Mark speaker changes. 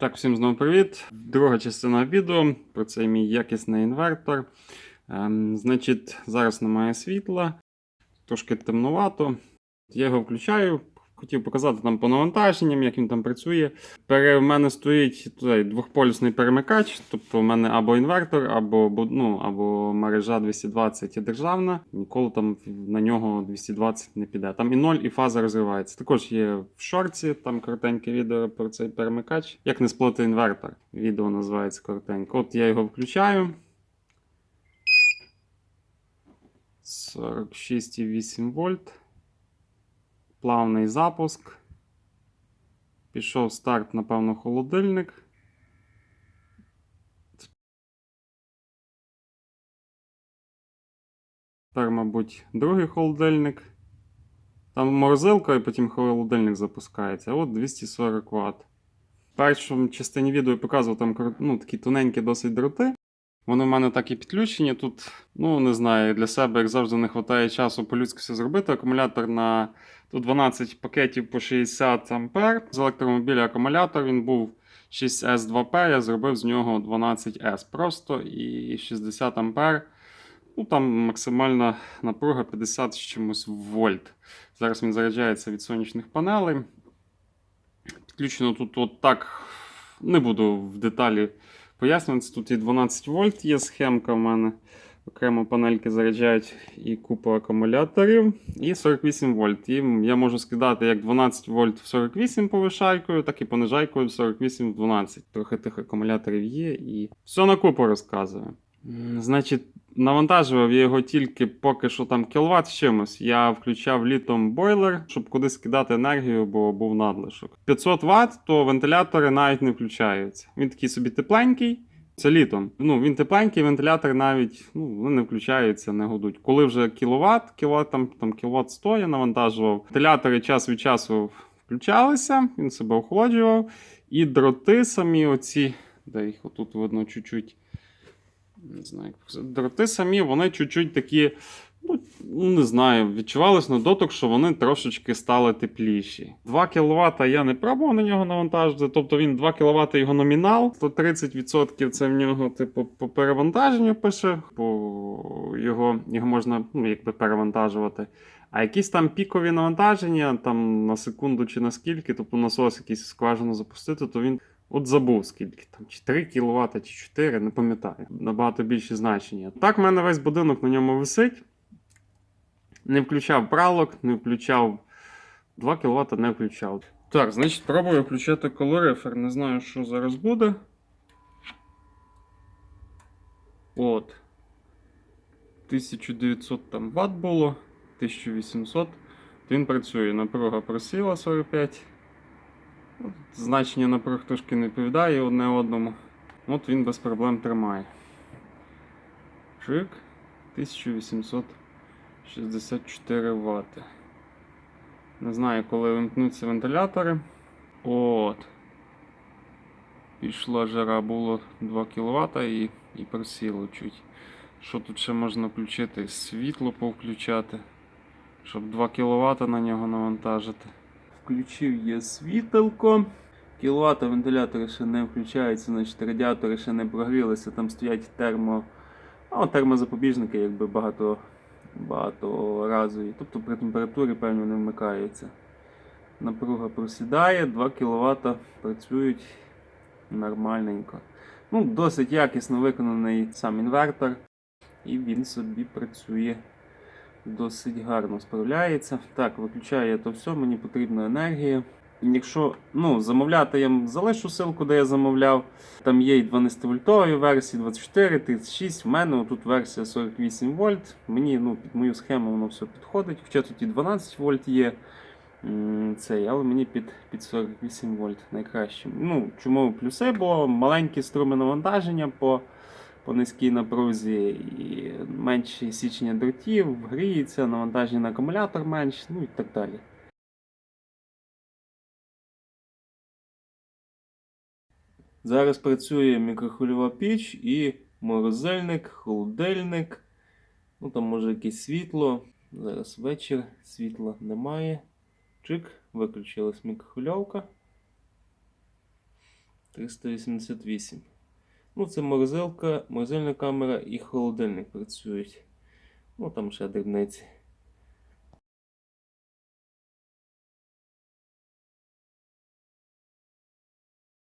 Speaker 1: Так, всім знову привіт. Друга частина відео про цей мій якісний інвертор. Ем, значить, зараз немає світла, трошки темнувато. Я його включаю. Хотів показати там по навантаженням, як він там працює. Пере, в мене стоїть туди, двохполюсний перемикач, тобто в мене або інвертор, або, ну, або мережа 220 є державна. Ніколи там на нього 220 не піде. Там і 0, і фаза розривається. Також є в шорці, там коротеньке відео про цей перемикач. Як не сплати інвертор. Відео називається коротенько. От я його включаю. 46,8 вольт. Плавний запуск. Пішов старт, напевно, холодильник. Тепер, мабуть, другий холодильник. Там морозилка і потім холодильник запускається. От 240 Вт. В першому частині відео я показував там ну, такі тоненькі досить дроти. Вони в мене так і підключені. Тут, ну не знаю, для себе, як завжди, не вистачає часу по-людськи все зробити. Акумулятор на тут 12 пакетів по 60 А. З електромобіля акумулятор він був 6S2P, я зробив з нього 12S просто і 60 А. Ну там максимальна напруга 50 з чимось вольт. Зараз він заряджається від сонячних панелей. Підключено тут от так. Не буду в деталі пояснювати. Тут і 12 вольт є схемка в мене. Окремо панельки заряджають і купа акумуляторів. І 48 вольт. І я можу скидати як 12 вольт в 48 повишайкою, так і понижайкою в 48 в 12. Трохи тих акумуляторів є і все на купу розказую. Значить, навантажував я його тільки поки що там кіловат з чимось. Я включав літом бойлер, щоб кудись кидати енергію, бо був надлишок. 500 Вт, то вентилятори навіть не включаються. Він такий собі тепленький. Це літом. Ну, він тепленький, вентилятор навіть ну, вони не включаються, не гудуть. Коли вже кіловат, кіловат там, там кіловат 100 я навантажував. Вентилятори час від часу включалися, він себе охолоджував. І дроти самі оці, де їх отут видно чуть-чуть. Не знаю, як дроти самі, вони чуть-чуть такі, ну, не знаю, відчувалось на дотик, що вони трошечки стали тепліші. 2 кВт я не пробував на нього навантажити, тобто він 2 кВт його номінал, то 30% це в нього, типу, по перевантаженню пише, по його, його можна ну, якби перевантажувати. А якісь там пікові навантаження, там на секунду чи на скільки, тобто насос якийсь скважину запустити, то він От забув скільки там, чи 3 кВт, чи 4, не пам'ятаю. Набагато більше значення. Так, в мене весь будинок на ньому висить. Не включав пралок, не включав 2 кВт не включав. Так, значить, пробую включити колорифер. Не знаю, що зараз буде. От. 1900 там Вт було, 1800. Він працює, напруга просіла 45. Значення напруг трошки не відповідає одне одному. От він без проблем тримає. Чик. 1864 Вт. Не знаю, коли вимкнуться вентилятори. От. Пішла жара, було 2 кВт і, і просіло чуть. Що тут ще можна включити? Світло повключати, щоб 2 кВт на нього навантажити. Включив є світилко. Кіловата вентилятори ще не включаються, значить радіатори ще не прогрілися, там стоять термо. Ну, термозапобіжники, якби багато, багаторазові. Тобто при температурі, певно, не вмикаються. Напруга просідає, 2 кВт працюють нормальненько. Ну, досить якісно виконаний сам інвертор, і він собі працює досить гарно справляється. Так, виключаю я то все, мені потрібна енергія. Якщо ну, замовляти, я залишу ссылку, де я замовляв. Там є і 12 вольтові версії, 24, 36. В мене тут версія 48 вольт. Мені ну, під мою схему воно все підходить. Хоча тут і 12 вольт є. Цей, але мені під, під 48 вольт найкраще. Ну, чому плюси? Бо маленькі струми навантаження по, по низькій напрузі і менше січення дротів, гріється, навантаження на акумулятор менше, ну і так далі. Зараз працює мікрохвильова піч і морозильник, холодильник. Ну там може якесь світло. Зараз вечір, світла немає. Чик, виключилась мікрохвильовка.
Speaker 2: 388. Ну, це морозилка, морозильна камера і холодильник працюють. Ну, там ще дрібниці.